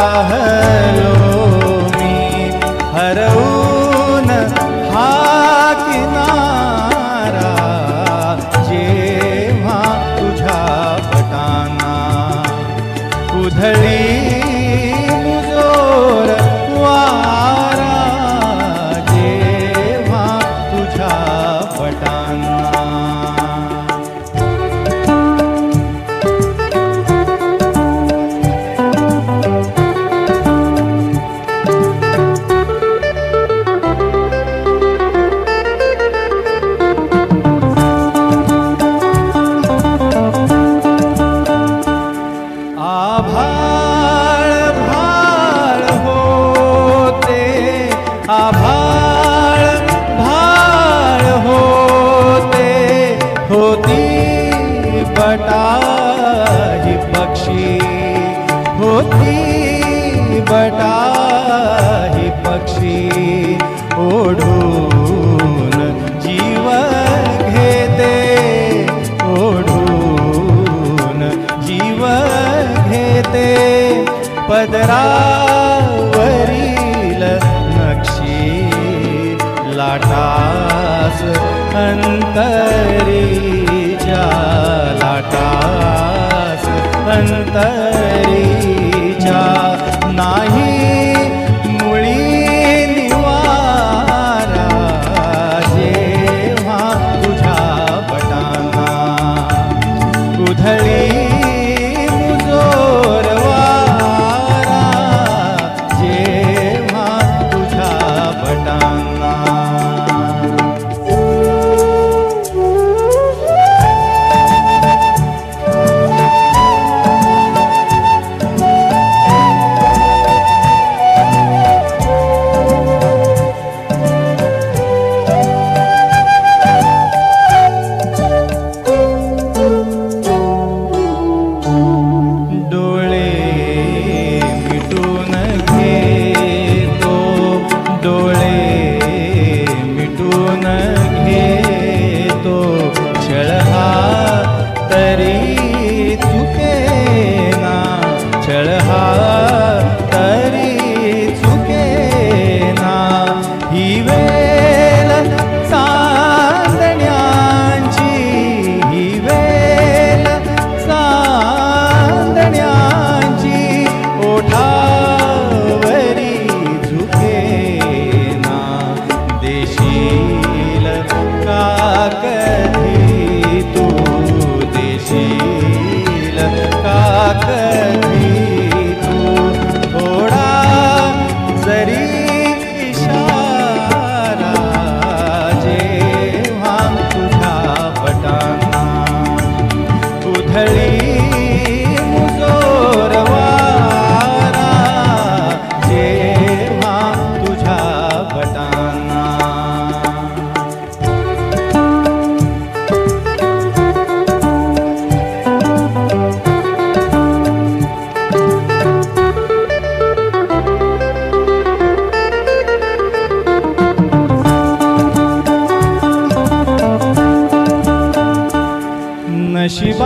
hello पक्षी ओढून जीव घेते ओढून जीव घेते. पदरावरील नक्षी लाटास अंतरी लाटास अंतर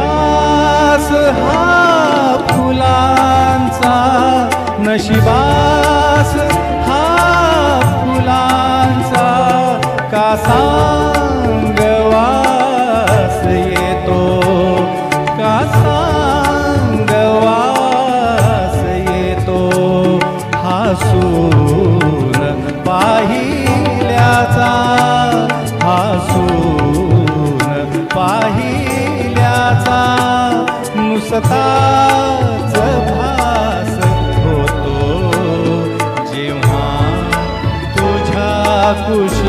विलास हा फुलांचा नशिबास हा फुलांचा कासांगवास येतो? कासांगवास येतो? हा सूर पाही स्वतःच भास होतो. जेव्हा तुझ्या कुश